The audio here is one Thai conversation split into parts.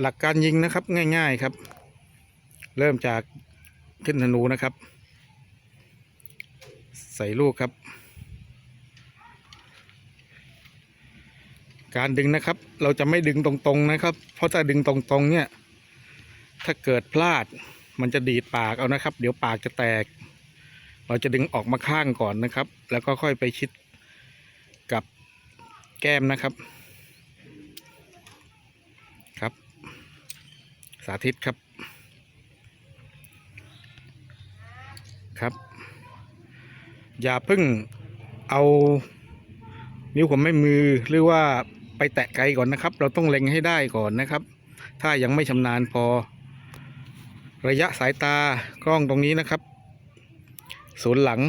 หลักการยิงนะครับง่าย ๆครับ เริ่มจากขึ้นธนูนะครับ ใส่ลูกครับ การดึงนะครับ เราจะไม่ดึงตรงๆนะครับ เพราะถ้าดึงตรงๆเนี่ย ถ้าเกิดพลาดมันจะดีดปากเอานะครับ เดี๋ยวปากจะแตก เราจะดึงออกมาข้างก่อนนะครับ แล้วก็ค่อยไปชิดกับแก้มนะครับ ครับ สาธิตครับ ครับ อย่าเพิ่งเอานิ้วผมไม่มือหรือว่าไปแตะไกลก่อนนะครับ เราต้องเล็งให้ได้ก่อนนะครับ ถ้ายังไม่ชำนาญพอ ระยะสายตากล้องตรงนี้นะครับศูนย์หลัง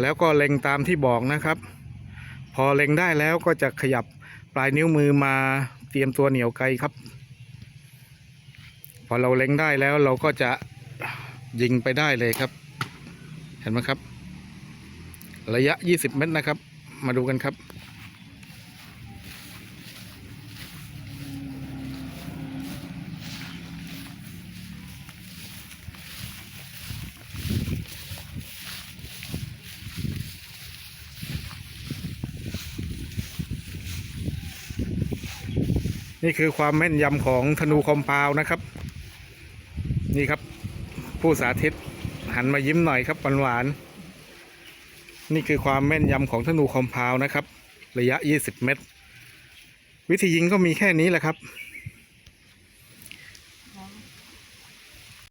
แล้วก็เล็งตามที่บอกนะครับ พอเล็งได้แล้วก็จะขยับปลายนิ้วมือมา เตรียมตัวเหนียวไกลครับ พอเราเล็งได้แล้วเราก็จะยิงไปได้เลยครับ เห็นไหมครับ ระยะ 20 เมตรนะครับ มาดูกันครับ นี่คือความแม่นยำของธนูคอมพาวนะครับ นี่ครับ ผู้สาธิตหันมายิ้มหน่อยครับหวานๆนี่คือความแม่นยำของธนูคอมพาวนะครับ ระยะ 20 เมตร วิธียิงก็มีแค่นี้แหละครับ